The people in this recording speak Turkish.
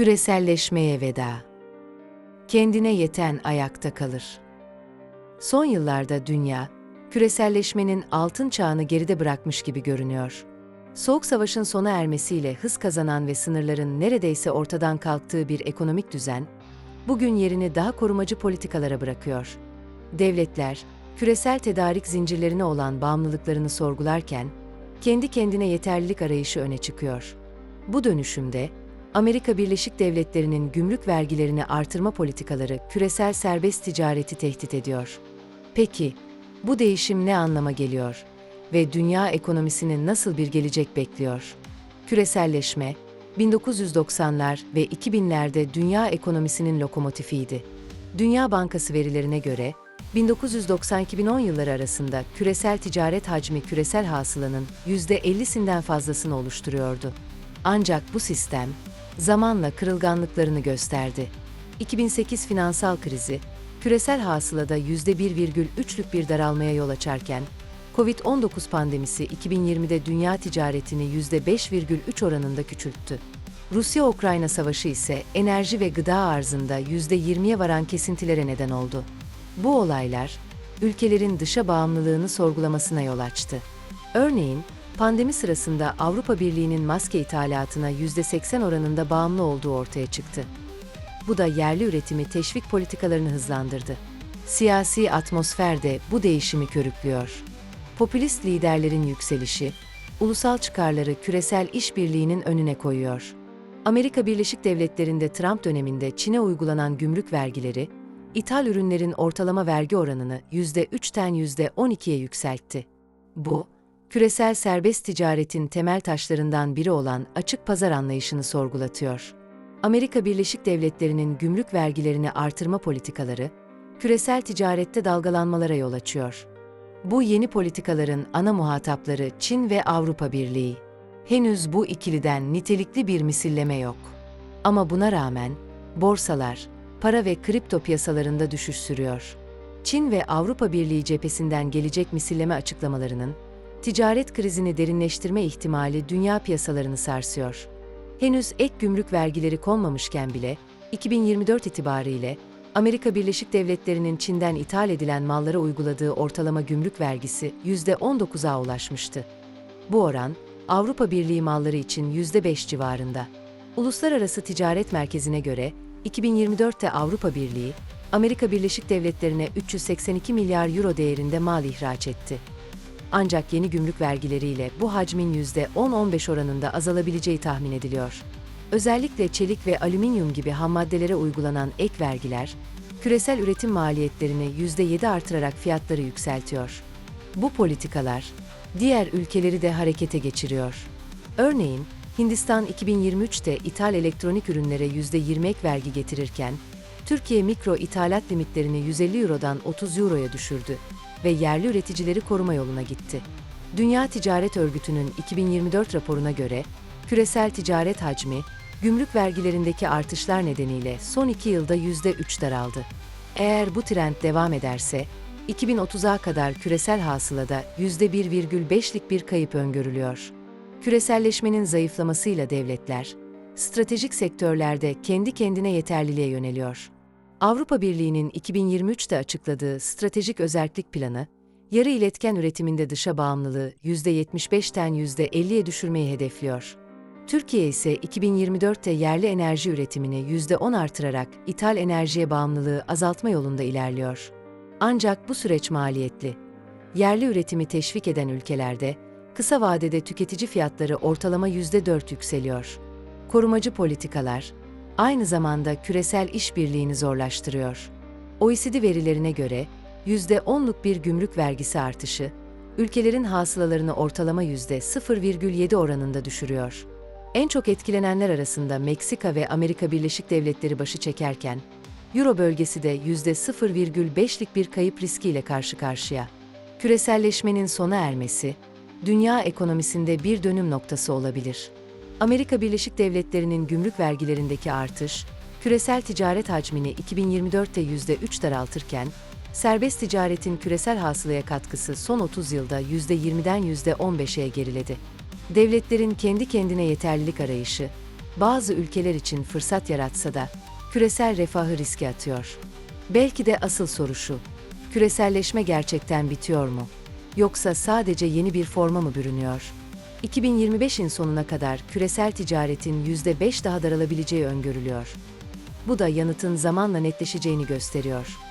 Küreselleşmeye veda. Kendine yeten ayakta kalır. Son yıllarda dünya, küreselleşmenin altın çağını geride bırakmış gibi görünüyor. Soğuk Savaş'ın sona ermesiyle hız kazanan ve sınırların neredeyse ortadan kalktığı bir ekonomik düzen, bugün yerini daha korumacı politikalara bırakıyor. Devletler, küresel tedarik zincirlerine olan bağımlılıklarını sorgularken, kendi kendine yeterlilik arayışı öne çıkıyor. Bu dönüşümde, Amerika Birleşik Devletleri'nin gümrük vergilerini artırma politikaları küresel serbest ticareti tehdit ediyor. Peki, bu değişim ne anlama geliyor ve dünya ekonomisinin nasıl bir gelecek bekliyor? Küreselleşme, 1990'lar ve 2000'lerde dünya ekonomisinin lokomotifiydi. Dünya Bankası verilerine göre 1990-2010 yılları arasında küresel ticaret hacmi küresel hasılanın %50'sinden fazlasını oluşturuyordu. Ancak bu sistem zamanla kırılganlıklarını gösterdi. 2008 finansal krizi, küresel hasılada %1,3'lük bir daralmaya yol açarken, Covid-19 pandemisi 2020'de dünya ticaretini %5,3 oranında küçülttü. Rusya-Ukrayna savaşı ise enerji ve gıda arzında %20'ye varan kesintilere neden oldu. Bu olaylar, ülkelerin dışa bağımlılığını sorgulamasına yol açtı. Örneğin, pandemi sırasında Avrupa Birliği'nin maske ithalatına %80 oranında bağımlı olduğu ortaya çıktı. Bu da yerli üretimi teşvik politikalarını hızlandırdı. Siyasi atmosfer de bu değişimi körüklüyor. Popülist liderlerin yükselişi, ulusal çıkarları küresel işbirliğinin önüne koyuyor. Amerika Birleşik Devletleri'nde Trump döneminde Çin'e uygulanan gümrük vergileri, ithal ürünlerin ortalama vergi oranını %3'ten %12'ye yükseltti. Bu, küresel serbest ticaretin temel taşlarından biri olan açık pazar anlayışını sorgulatıyor. Amerika Birleşik Devletleri'nin gümrük vergilerini artırma politikaları, küresel ticarette dalgalanmalara yol açıyor. Bu yeni politikaların ana muhatapları Çin ve Avrupa Birliği. Henüz bu ikiliden nitelikli bir misilleme yok. Ama buna rağmen borsalar, para ve kripto piyasalarında düşüş sürüyor. Çin ve Avrupa Birliği cephesinden gelecek misilleme açıklamalarının ticaret krizini derinleştirme ihtimali dünya piyasalarını sarsıyor. Henüz ek gümrük vergileri konmamışken bile 2024 itibariyle Amerika Birleşik Devletleri'nin Çin'den ithal edilen mallara uyguladığı ortalama gümrük vergisi %19'a ulaşmıştı. Bu oran Avrupa Birliği malları için %5 civarında. Uluslararası Ticaret Merkezi'ne göre 2024'te Avrupa Birliği, Amerika Birleşik Devletleri'ne 382 milyar euro değerinde mal ihraç etti. Ancak yeni gümrük vergileriyle bu hacmin %10-15 oranında azalabileceği tahmin ediliyor. Özellikle çelik ve alüminyum gibi ham maddelere uygulanan ek vergiler, küresel üretim maliyetlerini %7 artırarak fiyatları yükseltiyor. Bu politikalar, diğer ülkeleri de harekete geçiriyor. Örneğin, Hindistan 2023'te ithal elektronik ürünlere %20 ek vergi getirirken, Türkiye mikro ithalat limitlerini 150 Euro'dan 30 Euro'ya düşürdü ve yerli üreticileri koruma yoluna gitti. Dünya Ticaret Örgütü'nün 2024 raporuna göre, küresel ticaret hacmi, gümrük vergilerindeki artışlar nedeniyle son iki yılda %3 daraldı. Eğer bu trend devam ederse, 2030'a kadar küresel hasılada %1,5'lik bir kayıp öngörülüyor. Küreselleşmenin zayıflamasıyla devletler, stratejik sektörlerde kendi kendine yeterliliğe yöneliyor. Avrupa Birliği'nin 2023'te açıkladığı stratejik özellik planı, yarı iletken üretiminde dışa bağımlılığı %75'ten %50'ye düşürmeyi hedefliyor. Türkiye ise 2024'te yerli enerji üretimini %10 artırarak ithal enerjiye bağımlılığı azaltma yolunda ilerliyor. Ancak bu süreç maliyetli. Yerli üretimi teşvik eden ülkelerde kısa vadede tüketici fiyatları ortalama %4 yükseliyor. Korumacı politikalar aynı zamanda küresel işbirliğini zorlaştırıyor. OECD verilerine göre %10'luk bir gümrük vergisi artışı, ülkelerin hasılalarını ortalama %0,7 oranında düşürüyor. En çok etkilenenler arasında Meksika ve Amerika Birleşik Devletleri başı çekerken, Euro bölgesi de %0,5'lik bir kayıp riskiyle karşı karşıya. Küreselleşmenin sona ermesi, dünya ekonomisinde bir dönüm noktası olabilir. Amerika Birleşik Devletleri'nin gümrük vergilerindeki artış, küresel ticaret hacmini 2024'te %3 daraltırken, serbest ticaretin küresel hasılaya katkısı son 30 yılda %20'den %15'e geriledi. Devletlerin kendi kendine yeterlilik arayışı, bazı ülkeler için fırsat yaratsa da küresel refahı riske atıyor. Belki de asıl soru şu. Küreselleşme gerçekten bitiyor mu? Yoksa sadece yeni bir forma mı bürünüyor? 2025'in sonuna kadar küresel ticaretin %5 daha daralabileceği öngörülüyor. Bu da yanıtın zamanla netleşeceğini gösteriyor.